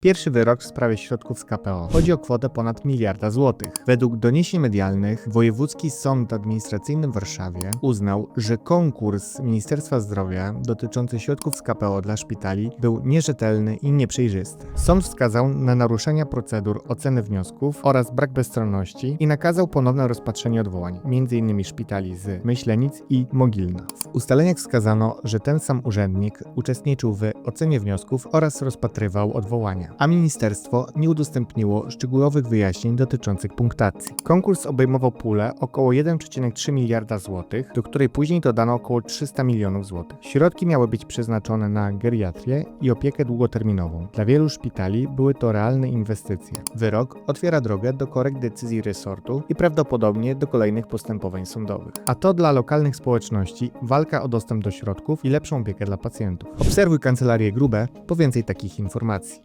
Pierwszy wyrok w sprawie środków z KPO. Chodzi o kwotę ponad miliarda złotych. Według doniesień medialnych Wojewódzki Sąd Administracyjny w Warszawie uznał, że konkurs Ministerstwa Zdrowia dotyczący środków z KPO dla szpitali był nierzetelny i nieprzejrzysty. Sąd wskazał na naruszenia procedur oceny wniosków oraz brak bezstronności i nakazał ponowne rozpatrzenie odwołań, m.in. szpitali z Myślenic i Mogilna. W ustaleniach wskazano, że ten sam urzędnik uczestniczył w ocenie wniosków oraz rozpatrywał odwołania, a ministerstwo nie udostępniło szczegółowych wyjaśnień dotyczących punktacji. Konkurs obejmował pulę około 1,3 miliarda złotych, do której później dodano około 300 milionów złotych. Środki miały być przeznaczone na geriatrię i opiekę długoterminową. Dla wielu szpitali były to realne inwestycje. Wyrok otwiera drogę do korekt decyzji resortu i prawdopodobnie do kolejnych postępowań sądowych. A to dla lokalnych społeczności walka o dostęp do środków i lepszą opiekę dla pacjentów. Obserwuj kancelarię Grube po więcej takich informacji.